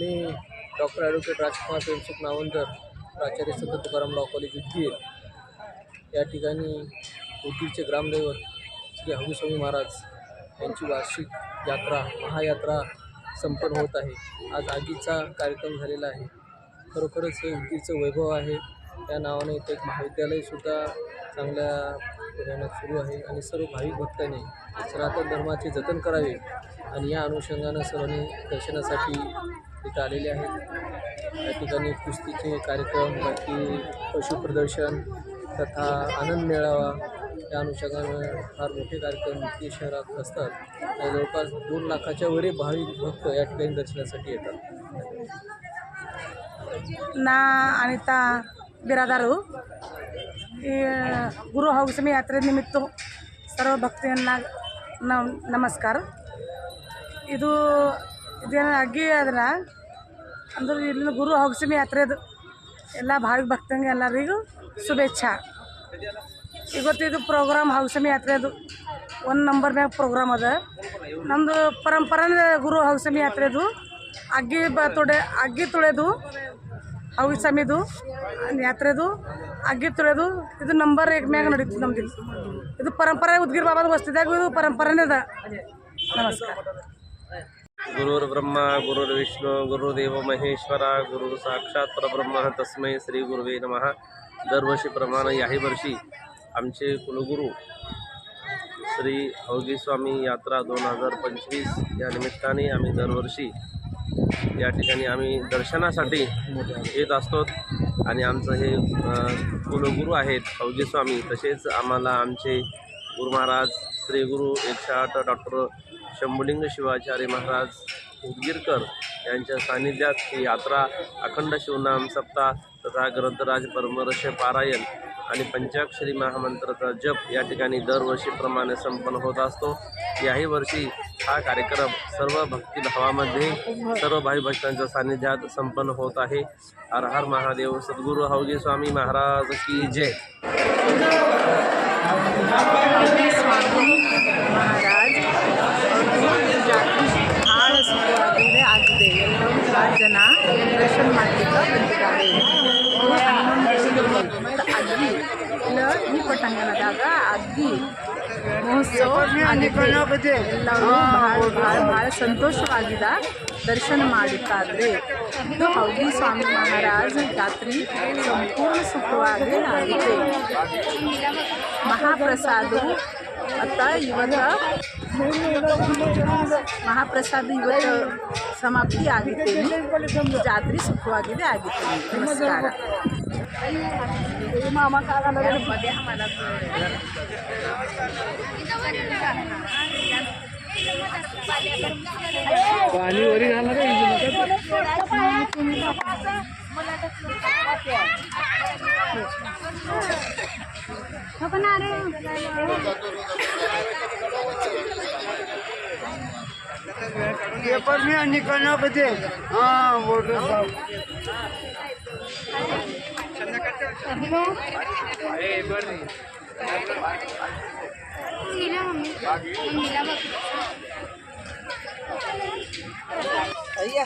मी doctor advocate Rajkumar Premsukh Navandar प्राचार्य Sant Tukaram law college Udgir. या ठिकाणी उदगीरचे ग्रामदैवत श्री हवी स्वामी महाराज यांची वार्षिक यात्रा महायात्रा संपन्न होत आहे. आज आगीचा कार्यक्रम झालेला आहे. खरोखरच हे उदगीरचं वैभव आहे. त्या नावाने इथे एक महाविद्यालयसुद्धा चांगल्या प्रमाणात सुरू आहे आणि सर्व भाविक भक्तांनी सनातन धर्माचे जतन करावे आणि या अनुषंगानं सर्वांनी दर्शनासाठी इथं आलेले आहेत या ठिकाणी कुस्तीचे कार्यक्रम बाकी पशुप्रदर्शन तथा आनंद मेळावा या अनुषंगानं फार मोठे कार्यक्रम ते शहरात असतात आणि जवळपास दोन लाखाच्या वरील भाविक भक्त या ठिकाणी दर्शनासाठी येतात ನಾ ಅನಿತಾ ಬಿರಾದಾರು ಈ ಗುರು ಹೌಸಮಿ ಯಾತ್ರೆ ನಿಮಿತ್ತ ಸರ್ವ ಭಕ್ತಿಯನ್ನ ನಮ್ ನಮಸ್ಕಾರ ಇದು ಇದೇನು ಅಗ್ಗಿ ಅದನ್ನ ಅಂದ್ರೆ ಇಲ್ಲಿನ ಗುರು ಹೌಸಮಿ ಯಾತ್ರೆದು. ಎಲ್ಲ ಭಾವಿ ಭಕ್ತಂಗೆ ಎಲ್ಲರಿಗೂ ಶುಭೇಚ್ಛಾ. ಇವತ್ತು ಇದು ಪ್ರೋಗ್ರಾಮ್ ಹೌಸಮಿ ಯಾತ್ರೆದು. ಒಂದು ನಂಬರ್ ಮ್ಯಾಗ ಪ್ರೋಗ್ರಾಮ್ ಅದ. ನಮ್ಮದು ಪರಂಪರೆ ಗುರು ಹೌಸಮಿ ಯಾತ್ರೆದು. ಅಗ್ಗಿ ಬ ತೊಡೆ, ಅಗ್ಗಿ ತೊಳೆದು ಹೌಸಮಿದು ಯಾತ್ರೆದು, ಅಗ್ಗಿ ತೊಳೆದು ಇದು ನಂಬರ್ ಏಕ್ ಮ್ಯಾಗ ನಡೀತದೆ ನಮ್ದು. ಇದು ಪರಂಪರೆ ಉದ್ಗಿರ್ ಬಾಬಾದ ವಸ್ತಿದಾಗ ಇದು ಪರಂಪರೆನೇ ಅದ. ನಮಸ್ಕಾರ. गुरुर्ब्रह्मा गुरुर्विष्णू गुरुदेव महेश्वरा गुरु साक्षात परब्रह्म तस्मै श्री गुरुवे नमः. दरवर्षीप्रमाणे याही वर्षी आमचे कुलगुरू श्री अवघीस्वामी यात्रा दोन हजार पंचवीस या निमित्ताने आम्ही दरवर्षी या ठिकाणी आम्ही दर्शनासाठी येत असतो आणि आमचं हे कुलगुरू आहेत अवघीस्वामी तसेच आम्हाला आमचे गुरु महाराज श्री गुरु एकशे आठ डॉक्टर शंभुलिंग शिवाचार्य महाराज उदगीरकर यांच्या सान्निध्यात ही यात्रा अखंड शिवनाम सप्ताह तथा ग्रंथराज परमरश पारायण आणि पंचाक्षरी महामंत्राचा जप या ठिकाणी दरवर्षीप्रमाणे संपन्न होत असतो. याही वर्षी हा कार्यक्रम सर्व भक्तिभावामध्ये सर्व भाई भक्तांच्या सान्निध्यात संपन्न होत आहे. हर हर महादेव सद्गुरू हवगी स्वामी महाराज की जय. ಜನ ದರ್ಶನ ಮಾಡಲಿಕ್ಕೆ ಬಂದಿದ್ದಾರೆ. ಅಗ್ಗಿ ಇಲ್ಲ ಈ ಪಟ್ಟಂಗನದಾಗ ಅಗ್ಗಿ ಮಹೋತ್ಸವ. ಎಲ್ಲರೂ ಭಾಳ ಬಹಳ ಬಹಳ ಸಂತೋಷವಾಗಿದ ದರ್ಶನ ಮಾಡುತ್ತಾರೆ ಇದು ಹೌದಿ ಸ್ವಾಮಿ ಮಹಾರಾಜ ಜಾತ್ರೆ ಸಂಪೂರ್ಣ ಸುಖವಾಗಿ ಆಗಿದೆ. ಮಹಾಪ್ರಸಾದವು ಅತ್ತ ಇವತ್ತು ಮಹಾಪ್ರಸಾದ ಇವತ್ತು ಸಮಾಪ್ತಿ ಆಗಿದ್ದೇನೆ ಜಾತ್ರೆ ಸುಖವಾಗಿದೆ ಆಗಿದ್ದೇನೆ ನಮಸ್ಕಾರ पाणी वरी घालणार पेपर में निकलना बजे हाँ वोटर Iya.